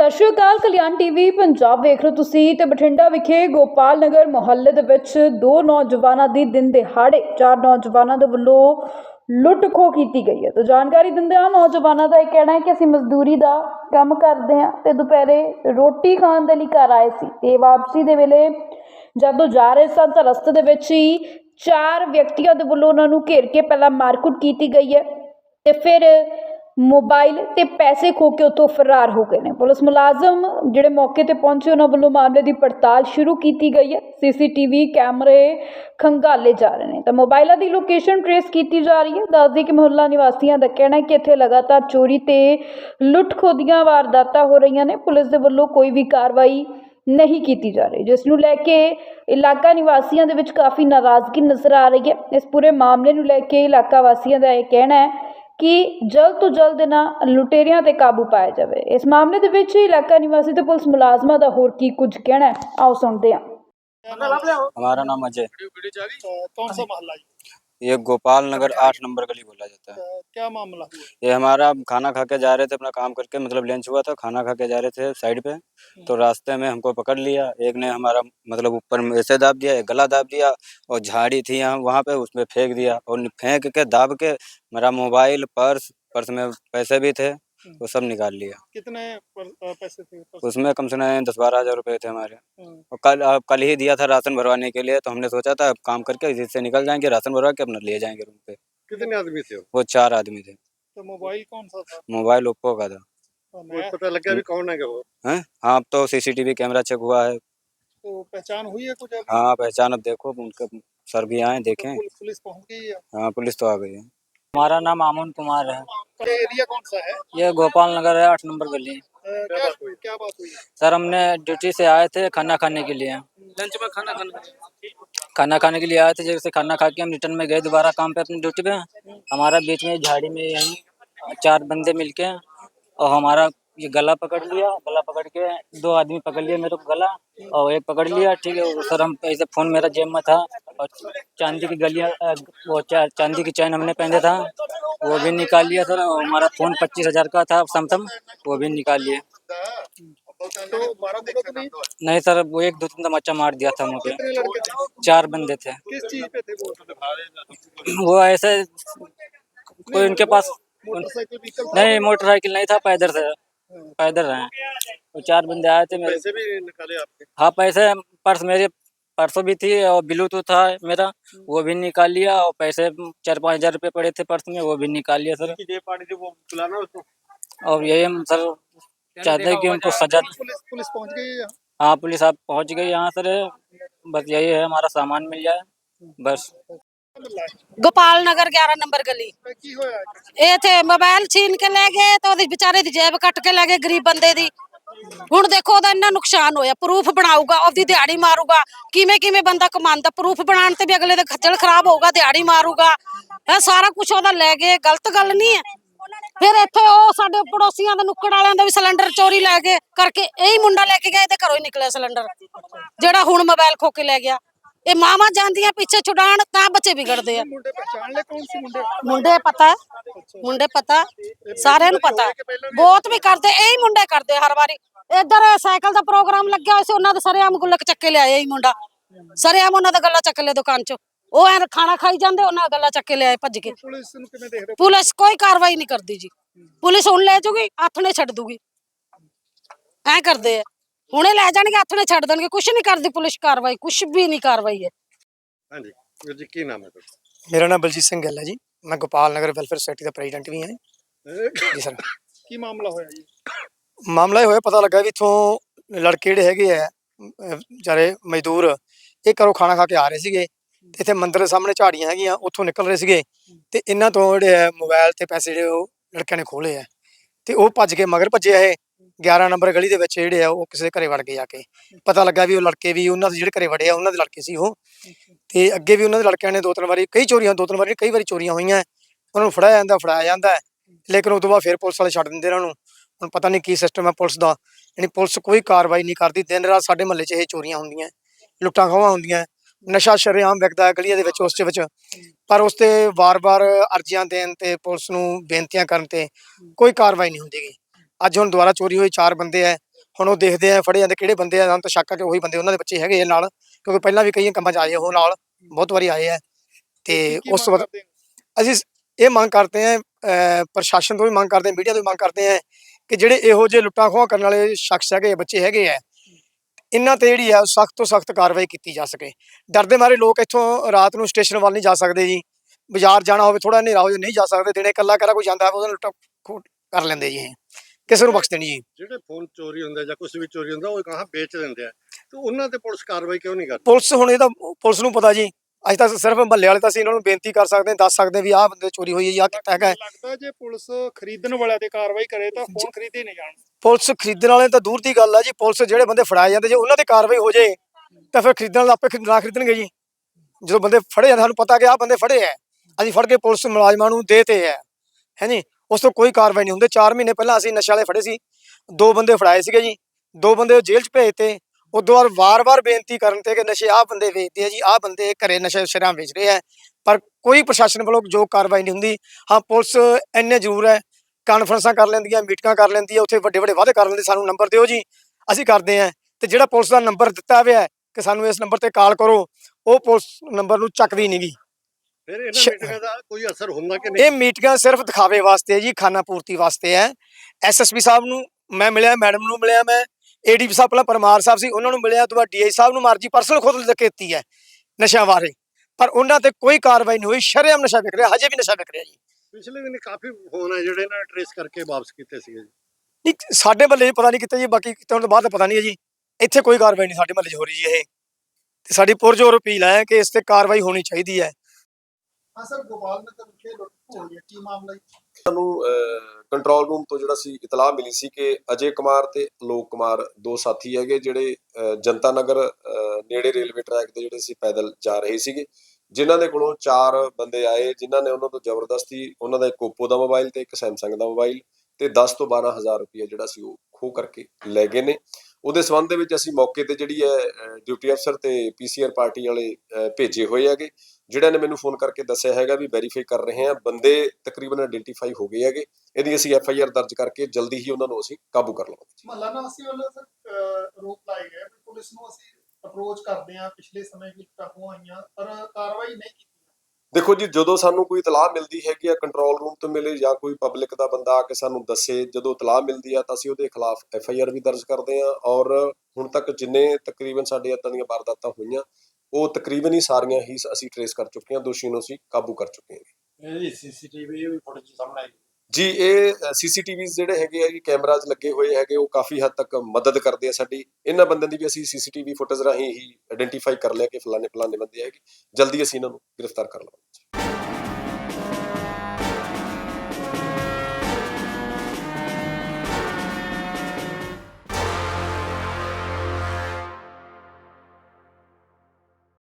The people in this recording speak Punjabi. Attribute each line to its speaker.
Speaker 1: ਸਤਿ ਸ਼੍ਰੀ ਅਕਾਲ, ਕਲਿਆਣ ਟੀਵੀ, ਪੰਜਾਬ ਵੇਖ ਰਹੇ ਤੁਸੀਂ ਤੇ ਬਠਿੰਡਾ ਵਿਖੇ ਗੋਪਾਲ ਨਗਰ ਮੁਹੱਲੇ ਦੇ ਵਿੱਚ ਦੋ ਨੌਜਵਾਨਾਂ ਦੀ ਦਿਨ ਦਿਹਾੜੇ, ਚਾਰ ਨੌਜਵਾਨਾਂ ਦੇ ਵੱਲੋਂ ਲੁੱਟ ਖੋਹ ਕੀਤੀ ਗਈ ਹੈ। ਤਾਂ ਜਾਣਕਾਰੀ ਦਿੰਦਿਆਂ ਨੌਜਵਾਨਾਂ ਦਾ ਇਹ ਕਹਿਣਾ ਹੈ ਕਿ ਅਸੀਂ ਮਜ਼ਦੂਰੀ ਦਾ ਕੰਮ ਕਰਦੇ ਹਾਂ ਤੇ ਦੁਪਹਿਰੇ ਰੋਟੀ ਖਾਣ ਦੇ ਲਈ ਘਰ ਆਏ ਸੀ ਤੇ ਵਾਪਸੀ ਦੇ ਵੇਲੇ ਜਦੋਂ ਜਾ ਰਹੇ ਸਨ ਤਾਂ ਰਸਤੇ ਦੇ ਵਿੱਚ ਹੀ ਚਾਰ ਵਿਅਕਤੀਆਂ ਦੇ ਵੱਲੋਂ ਉਹਨਾਂ ਨੂੰ ਘੇਰ ਕੇ ਪਹਿਲਾਂ ਮਾਰਕੁੱਟ ਕੀਤੀ ਗਈ ਹੈ ਤੇ ਫਿਰ ਮੋਬਾਈਲ ਤੇ ਪੈਸੇ ਖੋ ਕੇ ਉੱਥੋਂ ਫਰਾਰ ਹੋ ਗਏ ਨੇ। ਪੁਲਿਸ ਮੁਲਾਜ਼ਮ ਜਿਹੜੇ ਮੌਕੇ ਤੇ ਪਹੁੰਚੇ, ਉਹਨਾਂ ਵੱਲੋਂ ਮਾਮਲੇ ਦੀ ਪੜਤਾਲ ਸ਼ੁਰੂ ਕੀਤੀ ਗਈ ਹੈ। ਸੀਸੀਟੀਵੀ ਕੈਮਰੇ ਖੰਗਾਲੇ ਜਾ ਰਹੇ ਨੇ। ਤਾਂ ਮੋਬਾਈਲਾਂ ਦੀ ਲੋਕੇਸ਼ਨ ਟ੍ਰੇਸ ਕੀਤੀ ਜਾ ਰਹੀ ਹੈ। ਦੱਸਦੀ ਕਿ ਮੁਹੱਲਾ ਨਿਵਾਸੀਆਂ ਦਾ ਕਹਿਣਾ ਹੈ ਕਿ ਇੱਥੇ ਲਗਾਤਾਰ ਚੋਰੀ ਤੇ ਲੁੱਟ ਖੋਦੀਆਂ ਵਾਰਦਾਤਾਂ ਹੋ ਰਹੀਆਂ ਨੇ। ਪੁਲਿਸ ਦੇ ਵੱਲੋਂ ਕੋਈ ਵੀ ਕਾਰਵਾਈ ਨਹੀਂ ਕੀਤੀ ਜਾ ਰਹੀ, ਜਿਸ ਨੂੰ ਲੈ ਕੇ ਇਲਾਕਾ ਨਿਵਾਸੀਆਂ ਦੇ ਵਿੱਚ ਕਾਫੀ ਨਾਰਾਜ਼ਗੀ ਨਜ਼ਰ ਆ ਰਹੀ ਹੈ। ਇਸ ਪੂਰੇ ਮਾਮਲੇ ਨੂੰ ਲੈ ਕੇ ਇਲਾਕਾ ਵਾਸੀਆਂ ਦਾ ਇਹ ਕਹਿਣਾ ਹੈ ਕਿ ਜਲਦ ਤੋਂ ਜਲਦ ਇਹਨਾਂ ਲੁਟੇਰਿਆਂ ਤੇ ਕਾਬੂ ਪਾਇਆ ਜਾਵੇ ਇਸ ਮਾਮਲੇ ਦੇ ਵਿੱਚ ਇਲਾਕਾ ਨਿਵਾਸੀ ਤੇ ਪੁਲਿਸ ਮੁਲਾਜ਼ਮਾਂ ਦਾ ਹੋਰ ਕੀ ਕੁਝ ਕਹਿਣਾ ਹੈ ਆਓ ਸੁਣਦੇ ਹਾਂ
Speaker 2: हमारा नाम अजय
Speaker 3: अ, कौन सा मोहल्ला है
Speaker 2: ये गोपाल नगर आठ नंबर गली बोला जाता है।
Speaker 3: क्या मामला? हुआ
Speaker 2: ये हमारा खाना खा के जा रहे थे अपना काम करके मतलब लंच हुआ था खाना खा के जा रहे थे साइड पे। तो रास्ते में हमको पकड़ लिया एक ने हमारा मतलब ऊपर ऐसे दाब दिया एक गला दाब दिया और झाड़ी थी यहाँ वहाँ पे उसमें फेंक दिया और फेंक के दाब के मेरा मोबाइल पर्स पर्स में पैसे भी थे। वो सब निकाल लिया।
Speaker 3: कितने पैसे थे पर,
Speaker 2: उसमें कम से कम दस बारह हज़ार रुपये थे हमारे। और कल अब कल ही दिया था राशन भरवाने के लिए तो हमने सोचा था अब काम करके इससे निकल जाएँगे राशन भरवा के अपना ले जाएँगे रूम पे।
Speaker 4: कितने आदमी थे वो?
Speaker 2: चार आदमी थे।
Speaker 3: तो मोबाइल कौन सा था?
Speaker 2: मोबाइल ओप्पो का था।
Speaker 3: अ,
Speaker 4: पता लग गया अभी कौन है वो?
Speaker 2: हैं? हाँ अब तो सीसीटीवी कैमरा चेक हुआ है।
Speaker 3: तो पहचान हुई है कुछ
Speaker 2: हाँ पहचान अब देखो उनके सर भी आए
Speaker 3: तो
Speaker 2: देखें।
Speaker 3: पुलिस पहुँच गई है?
Speaker 2: हाँ पुलिस तो आ गई है।
Speaker 5: हमारा नाम आमन कुमार है।
Speaker 3: ये एरिया कौन सा है?
Speaker 5: ये गोपाल नगर है आठ नंबर गली।
Speaker 3: क्या क्या बात हुई?
Speaker 5: सर हमने ड्यूटी से आए थे खाना खाने के लिए। लंच में खाना खाने खाना खाने के लिए आए थे जैसे खाना खा के हम रिटर्न में गए दोबारा काम पे अपनी ड्यूटी पे। हमारा बीच में झाड़ी में यहीं चार बंदे मिलके और हमारा ये गला पकड़ लिया। गला पकड़ के दो आदमी पकड़ लिया मेरे को गला और एक पकड़ लिया ठीक है। सर हम ऐसे फ़ोन मेरा जेब में था। और चांदी की गलियाँ वो चांदी की चैन हमने पहने था वो भी निकाल लिया सर और हमारा फ़ोन पच्चीस हज़ार का था समसम वो भी निकाल लिए।
Speaker 3: तो नहीं
Speaker 5: सर वो एक दो तीन तमाचा मार दिया था मुझे। चार बंदे थे।
Speaker 3: किस चीज़ पे थे वो?
Speaker 5: वो ऐसे कोई उनके पास नहीं मोटरसाइकिल नहीं था पैदल से पैदल रहे वो चार बंदे आए थे मेरे।
Speaker 4: पैसे भी निकाले आपके?
Speaker 5: हाँ पैसे पर्स मेरे परसों भी थी और ब्लूटूथ था मेरा वो भी निकाल लिया और पैसे चार पाँच हजार रुपये पड़े थे पर्स में वो भी निकाल लिया सर
Speaker 4: की जे पार्टी थी वो बुलाना उसको
Speaker 5: और यही हम सर चाहते हैं कि उनको सजा
Speaker 3: पुलिस पुलिस पहुंच गई है यहाँ?
Speaker 5: हाँ पुलिस आप पहुंच गई यहाँ सर बस यही है हमारा सामान मिल जाए बस
Speaker 6: ਗੋਪਾਲ ਨਗਰ 11 ਨੰਬਰ ਗਲੀ
Speaker 3: तो की होया
Speaker 6: ਇਹ ਤੇ ਮੋਬਾਈਲ ਛੀਨ ਕੇ ਲੈ ਗਏ ਤੇ ਉਹਦੇ ਵਿਚਾਰੇ ਦੀ ਜੇਬ ਕੱਟ ਕੇ ਲੈ ਗਏ ਗਰੀਬ ਬੰਦੇ ਦੀ ਹੁਣ ਦੇਖੋ ਉਹਦਾ ਇੰਨਾ ਨੁਕਸਾਨ ਹੋਇਆ ਪ੍ਰੂਫ ਬਣਾਊਗਾ ਉਹਦੀ ਦਿਹਾੜੀ ਮਾਰੂਗਾ ਕਿਵੇਂ ਕਿਵੇਂ ਬੰਦਾ ਕਮਾਉਂਦਾ ਪ੍ਰੂਫ ਬਣਾਉਣ ਤੇ ਵੀ ਅਗਲੇ ਦਾ ਖੱਜਲ ਖਰਾਬ ਹੋਊਗਾ ਦਿਹਾੜੀ ਮਾਰੂਗਾ ਇਹ ਸਾਰਾ ਕੁਝ ਉਹਦਾ ਲੈ ਗਏ ਗਲਤ ਗੱਲ ਨਹੀਂ ਹੈ। ਫਿਰ ਇੱਥੇ ਉਹ ਸਾਡੇ ਪੜੋਸੀਆਂ ਦਾ ਨੁੱਕੜ ਵਾਲਿਆਂ ਦਾ ਵੀ ਸਿਲੰਡਰ ਚੋਰੀ ਲੈ ਗਏ ਕਰਕੇ ਇਹੀ ਮੁੰਡਾ ਲੈ ਕੇ ਗਿਆ ਇਹਦੇ ਘਰੋਂ ਹੀ ਨਿਕਲਿਆ ਸਿਲੰਡਰ ਜਿਹੜਾ ਹੁਣ ਮੋਬਾਈਲ ਖੋ ਕੇ ਲੈ ਗਿਆ। ਇਹ ਮਾਵਾ ਜਾਂਦੀਆਂ ਪਿੱਛੇ ਛੁਡਾਣ ਤਾਂ ਬੱਚੇ ਵਿਗੜਦੇ ਆ। ਮੁੰਡੇ ਪਤਾ ਮੁੰਡੇ ਪਤਾ ਸਾਰਿਆਂ ਨੂੰ ਪਤਾ। ਬਹੁਤ ਵੀ ਕਰਦੇ ਇਹੀ ਮੁੰਡੇ ਕਰਦੇ ਹਰ ਵਾਰੀ। ਇੱਧਰ ਸਾਈਕਲ ਦਾ ਪ੍ਰੋਗਰਾਮ ਲੱਗਿਆ ਹੋਇਆ ਸੀ ਉਹਨਾਂ ਦੇ ਸਰੇਆਮ ਗੁੱਲਕ ਚੱਕੇ ਲਿਆਏ ਇਹੀ ਮੁੰਡਾ। ਸਰੇਆਮ ਉਹਨਾਂ ਦਾ ਗੱਲਾਂ ਚੱਕ ਲਿਆ ਦੁਕਾਨ 'ਚ। ਉਹ ਐ ਖਾਣਾ ਖਾਈ ਜਾਂਦੇ ਉਹਨਾਂ ਗੱਲਾਂ ਚੱਕ ਕੇ ਲਿਆਏ ਭੱਜ ਕੇ। ਪੁਲਿਸ ਕੋਈ ਕਾਰਵਾਈ ਨਹੀਂ ਕਰਦੀ ਜੀ। ਪੁਲਿਸ ਹੁਣ ਲੈ ਜੂਗੀ ਆਥਣੇ ਛੱਡ ਦੂਗੀ। ਐ ਕਰਦੇ ਆ। ਹੁਣੇ ਲੈ ਜਾਣਗੇ ਆਥਣੇ ਛੱਡ ਦੇਣਗੇ। ਕੁਝ ਨਹੀਂ ਕਰਦੀ ਪੁਲਿਸ ਕਾਰਵਾਈ ਕੁਝ ਵੀ ਨਹੀਂ ਕਾਰਵਾਈ ਹੈ
Speaker 4: ਹਾਂਜੀ ਜੀ ਕੀ ਨਾਮ ਹੈ ਤੁਹਾਡਾ?
Speaker 7: ਮੇਰਾ ਨਾਮ ਬਲਜੀਤ ਸਿੰਘ ਗੱਲ ਹੈ ਜੀ। ਮੈਂ ਗੋਪਾਲ ਨਗਰ ਵੈਲਫੇਅਰ ਸੁਸਾਇਟੀ ਦਾ ਪ੍ਰੈਜ਼ੀਡੈਂਟ ਵੀ ਹਾਂ ਜੀ। ਸਰ।
Speaker 3: ਕੀ ਮਾਮਲਾ ਹੋਇਆ ਜੀ?
Speaker 7: ਮਾਮਲਾ ਇਹ ਹੋਇਆ ਪਤਾ ਲੱਗਾ ਵੀ ਇਥੋਂ ਲੜਕੇ ਜਿਹੜੇ ਹੈਗੇ ਆ ਵਿਚਾਰੇ ਮਜ਼ਦੂਰ ਇਹ ਘਰੋਂ ਖਾਣਾ ਖਾ ਕੇ ਆ ਰਹੇ ਸੀਗੇ। ਤੇ ਇੱਥੇ ਮੰਦਿਰ ਸਾਹਮਣੇ ਝਾੜੀਆਂ ਹੈਗੀਆਂ ਉੱਥੋਂ ਨਿਕਲ ਰਹੇ ਸੀਗੇ। ਤੇ ਇਹਨਾਂ ਤੋਂ ਜਿਹੜੇ ਹੈ ਮੋਬਾਈਲ ਤੇ ਪੈਸੇ ਜਿਹੜੇ ਉਹ ਲੜਕਿਆਂ ਨੇ ਖੋਲੇ ਆ। ਤੇ ਉਹ ਭੱਜ ਕੇ ਮਗਰ ਭੱਜੇ ਇਹ। 11 ਨੰਬਰ ਗਲੀ ਦੇ ਵਿੱਚ ਜਿਹੜੇ ਆ ਉਹ ਕਿਸੇ ਦੇ ਘਰੇ ਵੜ ਗਏ ਜਾ ਕੇ। ਪਤਾ ਲੱਗਾ ਵੀ ਉਹ ਲੜਕੇ ਵੀ ਉਹਨਾਂ ਦੇ ਜਿਹੜੇ ਘਰੇ ਵੜੇ ਆ ਉਹਨਾਂ ਦੇ ਲੜਕੇ ਸੀ ਉਹ। ਤੇ ਅੱਗੇ ਵੀ ਉਹਨਾਂ ਦੇ ਲੜਕਿਆਂ ਨੇ ਦੋ ਤਿੰਨ ਵਾਰੀ ਕਈ ਚੋਰੀਆਂ ਦੋ ਤਿੰਨ ਵਾਰੀ ਕਈ ਵਾਰੀ ਚੋਰੀਆਂ ਹੋਈਆਂ। ਉਹਨਾਂ ਨੂੰ ਫੜਾਇਆ ਜਾਂਦਾ ਫੜਾਇਆ ਜਾਂਦਾ। ਲੇਕਿਨ ਉਸ ਤੋਂ ਬਾਅਦ ਫਿਰ ਪੁਲਿਸ ਵਾਲੇ ਛੱਡ ਦਿੰਦੇ ਇਹਨਾਂ ਨੂੰ। ਹੁਣ ਪਤਾ ਨਹੀਂ ਕੀ ਸਿਸਟਮ ਹੈ ਪੁਲਿਸ ਦਾ। ਯਾਨੀ ਪੁਲਿਸ ਕੋਈ ਕਾਰਵਾਈ ਨਹੀਂ ਕਰਦੀ। ਦਿਨ ਰਾਤ ਸਾਡੇ ਮਹੱਲੇ 'ਚ ਇਹ ਚੋਰੀਆਂ ਹੁੰਦੀਆਂ ਲੁੱਟਾਂ ਖੋਹਾਂ ਹੁੰਦੀਆਂ। ਨਸ਼ਾ ਸ਼ਰੇਆਮ ਵਿਕਦਾ ਹੈ ਗਲੀਆਂ ਦੇ ਵਿੱਚ ਉਸ ਦੇ ਵਿੱਚ। ਪਰ ਉਸ ਤੇ ਵਾਰ-ਵਾਰ ਅਰਜ਼ੀਆਂ ਦੇਣ ਤੇ ਪੁਲਿਸ ਨੂੰ ਬੇਨਤੀਆਂ ਕਰਨ ਤੇ ਕੋਈ ਕਾਰਵਾਈ ਨਹੀਂ ਹੁੰਦੀਗੀ ਅੱਜ ਹੁਣ ਦੁਬਾਰਾ ਚੋਰੀ ਹੋਈ ਚਾਰ ਬੰਦੇ ਐ। ਹੁਣ ਉਹ ਦੇਖਦੇ ਆ ਫੜੇ ਜਾਂਦੇ ਕਿਹੜੇ ਬੰਦੇ ਆ ਸਾਨੂੰ ਤਾਂ ਸ਼ੱਕ ਆ ਕਿ ਉਹੀ ਬੰਦੇ ਉਹਨਾਂ ਦੇ ਬੱਚੇ ਹੈਗੇ ਆ ਨਾਲ। ਕਿਉਂਕਿ ਪਹਿਲਾਂ ਵੀ ਕਈ ਕੰਮਾਂ 'ਚ ਆਏ ਆ ਉਹ ਨਾਲ ਬਹੁਤ ਵਾਰੀ ਆਏ ਆ ਤੇ ਉਸ ਤੋਂ ਬਾਅਦ
Speaker 3: ਹੋ?
Speaker 7: ਅਸੀਂ ਇਹ ਮੰਗ ਕਰਦੇ ਹਾਂ ਅਹ ਪ੍ਰਸ਼ਾਸਨ ਤੋਂ ਵੀ ਮੰਗ ਕਰਦੇ ਹਾਂ ਮੀਡੀਆ ਤੋਂ ਵੀ ਮੰਗ ਕਰਦੇ ਹਾਂ ਕਿ ਜਿਹੜੇ ਇਹੋ ਜਿਹੇ ਲੁੱਟਾਂ ਖੋਹਾਂ ਕਰਨ ਵਾਲੇ ਸ਼ਖਸ ਹੈਗੇ ਆ, ਬੱਚੇ ਹੈਗੇ ਆ ਇਹਨਾਂ ਤੇ ਜਿਹੜੀ ਆ ਸਖਤ ਤੋਂ ਸਖਤ ਕਾਰਵਾਈ ਕੀਤੀ ਜਾ ਸਕੇ। ਡਰਦੇ ਮਾਰੇ ਲੋਕ ਇੱਥੋਂ ਰਾਤ ਨੂੰ ਸਟੇਸ਼ਨ ਵੱਲ ਨਹੀਂ ਜਾ ਸਕਦੇ ਜੀ। ਬਾਜ਼ਾਰ ਜਾਣਾ ਹੋਵੇ ਥੋੜਾ ਹਨੇਰਾ ਹੋ ਜਾਏ ਨਹੀਂ ਜਾ ਸਕਦੇ ਦਿਨੇ ਇਕੱਲਾ ਕਰਾ ਕੋਈ ਜਾਂਦਾ ਹੋਵੇ ਉਹਨੂੰ ਲੁੱਟ ਖੋਹ ਕਰ ਲੈਂਦੇ ਜੀ ਇਹ। ਕਿਸੇ ਨੂੰ ਬਖਸ਼ਦੇ ਨਹੀਂ ਜੀ।
Speaker 4: ਜਿਹੜੇ ਫੋਨ ਚੋਰੀ ਹੁੰਦੇ ਜਾਂ ਕੁਝ ਵੀ ਚੋਰੀ ਹੁੰਦਾ ਉਹ ਕਹਾਂ ਵੇਚ ਦਿੰਦੇ ਆ। ਤੇ ਉਹਨਾਂ ਤੇ ਪੁਲਿਸ ਕਾਰਵਾਈ ਕਿਉਂ ਨਹੀਂ ਕਰਦੀ?
Speaker 7: ਪੁਲਿਸ ਹੁਣ ਇਹਦਾ ਪੁਲਿਸ ਨੂੰ ਪਤਾ ਜੀ। ਅੱਜ ਤੱਕ ਸਿਰਫ ਮਹੱਲੇ ਵਾਲੇ ਤਾਂ ਅਸੀਂ ਇਹਨਾਂ ਨੂੰ ਬੇਨਤੀ ਕਰ ਸਕਦੇ ਹਾਂ ਦੱਸ ਸਕਦੇ ਹਾਂ ਵੀ ਆਹ ਬੰਦੇ ਚੋਰੀ ਹੋਈ ਹੈ ਜਾਂ ਕੀਤਾ ਹੈਗਾ ਹੈ।
Speaker 3: ਲੱਗਦਾ ਜੇ ਪੁਲਿਸ ਖਰੀਦਣ ਵਾਲਿਆਂ ਤੇ ਕਾਰਵਾਈ ਕਰੇ ਤਾਂ ਫੋਨ ਖਰੀਦੇ ਨਹੀਂ ਜਾਣ।
Speaker 7: ਪੁਲਿਸ ਖਰੀਦਣ ਵਾਲੇ ਤਾਂ ਦੂਰ ਦੀ ਗੱਲ ਆ ਜੀ ਪੁਲਿਸ ਜਿਹੜੇ ਬੰਦੇ ਫੜਾਏ ਜਾਂਦੇ ਜੇ ਉਹਨਾਂ ਤੇ ਕਾਰਵਾਈ ਹੋ ਜੇ ਤਾਂ ਫਿਰ ਖਰੀਦਣ ਵਾਲੇ ਆਪੇ ਖਰੀਦ- ਨਾ ਖਰੀਦਣਗੇ ਜੀ। ਜਦੋਂ ਬੰਦੇ ਫੜੇ ਜਾਂਦੇ ਸਾਨੂੰ ਪਤਾ ਕਿ ਆਹ ਬੰਦੇ ਫੜੇ ਐ ਅਸੀਂ ਫੜ ਕੇ ਪੁਲਿਸ ਮੁਲਾਜ਼ਮਾਂ ਨੂੰ ਦੇਤੇ ਐ ਹੈਨੀ ਉਸ ਤੋਂ ਕੋਈ ਕਾਰਵਾਈ ਨਹੀਂ ਹੁੰਦੀ। 4 ਮਹੀਨੇ ਪਹਿਲਾਂ ਅਸੀਂ ਨਸ਼ੇ ਵਾਲੇ ਫੜੇ ਸੀ। ਦੋ ਬੰਦੇ ਫੜਾਏ ਸੀਗੇ ਜੀ। ਦੋ ਬੰਦੇ ਜੇਲ੍ਹ 'ਚ ਭੇਜਤੇ ਉਦੋਂ ਬਾਅਦ ਵਾਰ-ਵਾਰ ਬੇਨਤੀ ਕਰਨ ਤੇ ਕਿ ਨਸ਼ੇ ਆਹ ਬੰਦੇ ਵੇਚਦੇ ਆ ਜੀ, ਆਹ ਬੰਦੇ ਘਰੇ ਨਸ਼ੇ ਸ਼ਰਾਂ ਵੇਚ ਰਹੇ ਆ। ਪਰ ਕੋਈ ਪ੍ਰਸ਼ਾਸਨ ਵੱਲੋਂ ਜੋ ਕਾਰਵਾਈ ਨਹੀਂ ਹੁੰਦੀ। ਹਾਂ, ਪੁਲਿਸ ਇੰਨੇ ਜ਼ਰੂਰ ਹੈ। ਕਾਨਫਰੰਸਾਂ ਕਰ ਲੈਂਦੀਆਂ ਮੀਟਿੰਗਾਂ ਕਰ ਲੈਂਦੀ ਹੈ ਉੱਥੇ ਵੱਡੇ ਵੱਡੇ ਵਾਅਦੇ ਕਰ ਲੈਂਦੇ ਸਾਨੂੰ ਨੰਬਰ ਦਿਓ ਜੀ। ਅਸੀਂ ਕਰਦੇ ਆਂ। ਤੇ ਜਿਹੜਾ ਪੁਲਿਸ ਦਾ ਨੰਬਰ ਦਿੱਤਾ ਹੋਇਆ ਕਿ ਸਾਨੂੰ ਇਸ ਨੰਬਰ ਤੇ ਕਾਲ ਕਰੋ, ਉਹ ਪੁਲਿਸ ਨੰਬਰ ਨੂੰ ਚੱਕਦੀ ਨਹੀਂਗੀ
Speaker 4: ਫਿਰ ਇਹਨਾਂ ਮੀਟਿੰਗਾਂ ਦਾ ਕੋਈ ਅਸਰ ਹੁੰਦਾ ਕਿ ਨਹੀਂ?
Speaker 7: ਇਹ ਮੀਟਿੰਗਾਂ ਸਿਰਫ ਦਿਖਾਵੇ ਵਾਸਤੇ ਹੈ ਜੀ ਖਾਨਾ ਪੂਰਤੀ ਵਾਸਤੇ ਹੈ। ਐਸਐਸਪੀ ਸਾਹਿਬ ਨੂੰ ਮੈਂ ਮਿਲਿਆ ਮੈਡਮ ਨੂੰ ਮਿਲਿਆ ਮੈਂ ਏਡੀਪੀ ਸਾਹਿਬ ਪਹਿਲਾਂ ਪਰਮਾਰ ਸਾਹਿਬ ਸੀ ਉਹਨਾਂ ਨੂੰ ਮਿਲਿਆ ਤੋਂ ਡੀਆਈ ਸਾਹਿਬ ਨੂੰ ਮਰਜ਼ੀ ਪਰਸਨਲ ਖੁਦ ਦਿੱਤੀ ਹੈ ਨਸ਼ਿਆਂ ਬਾਰੇ। ਪਰ ਉਹਨਾਂ ਤੇ ਕੋਈ ਕਾਰਵਾਈ ਨਹੀਂ ਹੋਈ ਸ਼ਰੇਆਮ ਨਸ਼ਾ ਵਿਕ ਰਿਹਾ ਹਜੇ ਵੀ ਨਸ਼ਾ ਵਿਕ ਰਿਹਾ ਜੀ।
Speaker 4: ਪਿਛਲੇ ਦਿਨ ਕਾਫੀ ਫੋਨ ਹੈ ਜਿਹੜੇ ਇਹਨਾਂ ਨੇ ਟ੍ਰੇਸ ਕਰਕੇ ਵਾਪਸ ਕੀਤੇ ਸੀਗੇ ਜੀ।
Speaker 7: ਨਹੀਂ ਸਾਡੇ ਮਹੱਲੇ 'ਚ ਪਤਾ ਨਹੀਂ ਕਿਤੇ ਜੀ ਬਾਕੀ ਕਿਤੇ ਤੋਂ ਬਾਅਦ ਪਤਾ ਨਹੀਂ ਹੈ ਜੀ। ਇੱਥੇ ਕੋਈ ਕਾਰਵਾਈ ਨਹੀਂ ਸਾਡੇ ਮਹੱਲੇ 'ਚ ਹੋ ਰਹੀ ਜੀ ਇਹ। ਤੇ ਸਾਡੀ ਪੁਰਜੋਰ ਅਪੀਲ ਹੈ ਕਿ ਇਸ ਤੇ ਕਾਰਵਾਈ ਹੋਣੀ ਚਾਹੀਦੀ ਹੈ।
Speaker 3: ਹਾਂ ਸਰ ਗੋਪਾਲ ਨਗਰ ਵਿਖੇ ਲੁੱਟ ਹੋਈ ਹੈ। ਕੀ ਮਾਮਲਾ ਜੀ?
Speaker 8: ਸਾਨੂੰ ਕੰਟਰੋਲ ਰੂਮ ਤੋਂ ਜਿਹੜਾ ਸੀ ਇਤਲਾਹ ਮਿਲੀ ਸੀ ਕਿ ਅਜੇ ਕੁਮਾਰ ਤੇ ਅਲੋਕ ਕੁਮਾਰ ਦੋ ਸਾਥੀ ਹੈਗੇ ਜਿਹੜੇ ਅਹ, ਜਨਤਾ ਨਗਰ ਅਹ, ਨੇੜੇ ਰੇਲਵੇ ਟਰੈਕ ਤੇ ਜਿਹੜੇ ਸੀ ਪੈਦਲ ਜਾ ਰਹੇ ਸੀਗੇ। ਜਿਨ੍ਹਾਂ ਦੇ ਕੋਲੋਂ ਚਾਰ ਬੰਦੇ ਆਏ ਜਿਨ੍ਹਾਂ ਨੇ ਉਹਨਾਂ ਤੋਂ ਜ਼ਬਰਦਸਤੀ ਉਹਨਾਂ ਦਾ ਇੱਕ ਓਪੋ ਦਾ ਮੋਬਾਈਲ ਤੇ ਇੱਕ ਸੈਮਸੰਗ ਦਾ ਮੋਬਾਈਲ ਤੇ 10 ਤੋਂ 12000 ਰੁਪਏ ਜਿਹੜਾ ਸੀ ਉਹ ਖੋਹ ਕਰਕੇ ਲੈ ਗਏ ਨੇ। ਉਹਦੇ ਸੰਬੰਧ ਦੇ ਵਿੱਚ ਅਸੀਂ ਮੌਕੇ ਤੇ ਜਿਹੜੀ ਹੈ ਡਿਊਟੀ ਅਫਸਰ ਤੇ ਪੀਸੀਆਰ ਪਾਰਟੀ ਵਾਲੇ ਅਹ, ਭੇਜੇ ਹੋਏ ਹੈਗੇ। ਜਿਹੜਾ ਨੇ ਮੈਨੂੰ ਫੋਨ ਕਰਕੇ ਦੱਸਿਆ ਹੈਗਾ ਵੀ ਵੈਰੀਫਾਈ ਕਰ ਰਹੇ ਹਾਂ ਬੰਦੇ ਤਕਰੀਬਨ ਆਇਡੈਂਟੀਫਾਈ ਹੋ ਗਏ ਹੈਗੇ। ਇਹਦੀ ਅਸੀਂ ਐਫ ਆਈ ਆਰ ਦਰਜ ਕਰਕੇ ਜਲਦੀ ਹੀ ਉਹਨਾਂ ਨੂੰ ਅਸੀਂ ਕਾਬੂ ਕਰ ਲਵਾਂਗੇ।
Speaker 3: ਮਹੱਲਾ ਨਿਵਾਸੀ ਵੱਲੋਂ ਸਰ ਅਹ, ਰੋਪ ਲਾਏ ਗਏ ਵੀ ਪੁਲਿਸ ਨੂੰ ਅਸੀਂ ਅਪਰੋਚ ਕਰਦੇ ਹਾਂ ਪਿਛਲੇ ਸਮੇਂ ਵਿੱਚ ਕਾਬੂ ਆਈਆਂ ਪਰ ਕਾਰਵਾਈ ਨਹੀਂ ਕੀਤੀ।
Speaker 8: ਦੇਖੋ ਜੀ ਜਦੋਂ ਸਾਨੂੰ ਕੋਈ ਇਤਲਾਹ ਮਿਲਦੀ ਹੈ ਕਿ ਕੰਟਰੋਲ ਰੂਮ ਤੋਂ ਮਿਲੇ ਜਾਂ ਕੋਈ ਪਬਲਿਕ ਦਾ ਬੰਦਾ ਆ ਕੇ ਸਾਨੂੰ ਦੱਸੇ ਜਦੋਂ ਇਤਲਾਹ ਮਿਲਦੀ ਆ ਤਾਂ ਅਸੀਂ ਉਹਦੇ ਖਿਲਾਫ ਐਫ ਆਈ ਆਰ ਵੀ ਦਰਜ ਕਰਦੇ ਹਾਂ ਔਰ ਹੁਣ ਤੱਕ ਜਿੰਨੇ ਤਕਰੀਬਨ ਸਾਡੇ ਏਦਾਂ ਦੀਆਂ ਵਾਰਦਾਤਾਂ ਹੋਈਆਂ ਉਹ ਤਕਰੀਬਨ ਹੀ ਸਾਰੀਆਂ ਹੀ ਅਸੀਂ ਟਰੇਸ ਕਰ ਚੁੱਕੇ ਹਾਂ ਦੋਸ਼ੀ ਨੂੰ ਅਸੀਂ ਕਾਬੂ ਕਰ ਚੁੱਕੇ ਹਾਂ
Speaker 4: ਇਹਦੀ ਸੀਸੀਟੀਵੀ ਵੀ ਫੁਟੇਜ ਸਾਹਮਣੇ ਆਈ।
Speaker 8: ਜੀ ਇਹ ਸੀਸੀਟੀਵੀਜ਼ ਜਿਹੜੇ ਹੈਗੇ ਆ ਜੀ ਕੈਮਰਾਜ਼ ਲੱਗੇ ਹੋਏ ਹੈਗੇ ਉਹ ਕਾਫੀ ਹੱਦ ਤੱਕ ਮਦਦ ਕਰਦੇ ਆ ਸਾਡੀ। ਇਹਨਾਂ ਬੰਦਿਆਂ ਦੀ ਵੀ ਅਸੀਂ ਸੀਸੀਟੀਵੀ ਫੁਟੇਜ ਰਾਹੀਂ ਹੀ ਆਇਡੈਂਟੀਫਾਈ ਕਰ ਲਿਆ ਕਿ ਫਲਾਣੇ ਫਲਾਣੇ ਬੰਦੇ ਹੈਗੇ। ਜਲਦੀ ਅਸੀਂ ਇਹਨਾਂ ਨੂੰ ਗ੍ਰਿਫਤਾਰ ਕਰ ਲਵਾਂਗੇ।